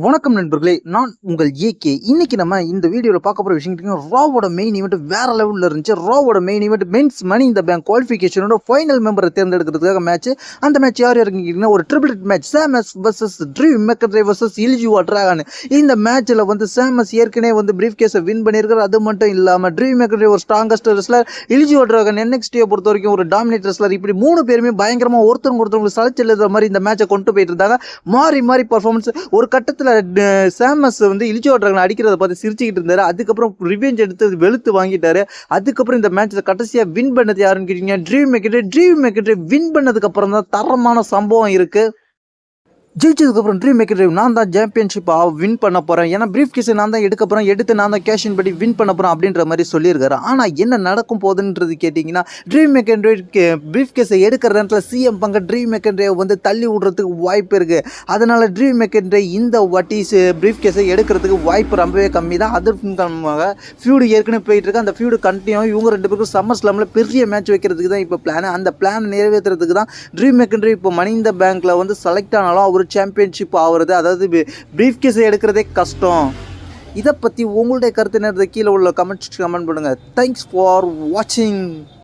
வணக்கம் நண்பர்களே நான் உங்கள் ஏகே. இன்னைக்கு நம்ம இந்த வீடியோவில் பார்க்க போகிற விஷயம் கேட்டிங்கன்னா ராவோட மெயின் ஈவெண்ட் வேற லெவலில் இருந்துச்சு. ராவோட main event men's money in the bank குவாலிஃபிகேஷனோட final மெம்பரை தேர்ந்தெடுக்கிறதுக்காக மேட்ச் அந்த மேட்ச் யார் யாருன்னு கேட்டிங்கன்னா ஒரு triple match Sheamus versus Drew McIntyre versus Ilja Dragunov இந்த மேட்ச்சில் வந்து சேமஸ் ஏற்கனவே வந்து பிரீஃப் கேஸை வின் பண்ணியிருக்காரு. அது மட்டும் இல்லாமல் ட்ரீம் மெக்கட்ரே ஒரு ஸ்ட்ராங்கஸ்ட் ரெஸ்லர் இலிஜுவா ட்ராகன் என்எக்ஸ்டியை பொறுத்த வரைக்கும் ஒரு டாமினேட் ரெஸ்லர் இப்படி மூணு பேருமே பயங்கரமாக ஒருத்தவங்க ஒருத்தவங்களுக்கு சளைச்சு மாதிரி இந்த மேட்சை கொண்டு போயிட்டு இருந்தாங்க. மாறி மாறி பர்ஃபார்மன்ஸ் ஒரு கட்டத்தில் சேமஸ் வந்து இலிச்சோ ட்ராகன் அடிக்கிறத பார்த்து சிரிச்சுக்கிட்டு இருந்தாரு. அதுக்கப்புறம் ரிவெஞ்ச் எடுத்து வெளுத்து வாங்கிட்டாரு. அதுக்கப்புறம் இந்த மேட்ச்சில் கடைசியாக வின் பண்ணது யாருன்னு கேட்டீங்க dream market dream market win பண்ணதுக்கு அப்புறம் தான் தரமான சம்பவம் இருக்கு. ஜெயிச்சதுக்கப்புறம் ட்ரீம் மேக்கர் நான் தான் சாம்பியன்ஷிப் வின் பண்ண போகிறேன் ஏன்னா பிரீஃப் கேஸை நான் தான் எடுக்க போகிறேன் எடுத்து நான் தான் கேஷின் படி வின் பண்ண போகிறேன் அப்படின்ற மாதிரி சொல்லியிருக்காரு. ஆனால் என்ன நடக்கும் போகுதுன்றது கேட்டிங்கன்னா ட்ரீம் மேக்கர் பிரீஃப் கேஸை எடுக்கிற நேரத்தில் சிஎம் பங்க ட்ரீம் மேக்கர் வந்து தள்ளி விடுறதுக்கு வாய்ப்பு இருக்குது அதனால் ட்ரீம் மேக்கர் இந்த வாட்டி பிரீஃப் கேஸை எடுக்கிறதுக்கு வாய்ப்பு ரொம்பவே கம்மி தான். அதற்கு காரணமாக ஃபியூடு ஏற்கனவே போயிட்டு இருக்கு. அந்த ஃபியூடு கண்டினியூ இவங்க ரெண்டு பேருக்கும் சம்மர் ஸ்லாமில் பெரிய மேட்ச் வைக்கிறதுக்கு தான் இப்போ பிளான் அந்த பிளான் நிறைவேற்றுறதுக்கு தான் ட்ரீம் மேக்கர் இப்போ மணிந்த பேங்க்கில் வந்து செலக்ட் ஆனாலும் அவர் சாம்பியன்ஷிப் ஆகிறது அதாவது ப்ரீஃப் கேஸை எடுக்கிறதே கஷ்டம். இதை பற்றி உங்களுடைய கருத்து நேரத்தை கீழே உள்ள கமெண்ட்ஸ் கமெண்ட் பண்ணுங்கள் தேங்க்ஸ் ஃபார் வாட்சிங்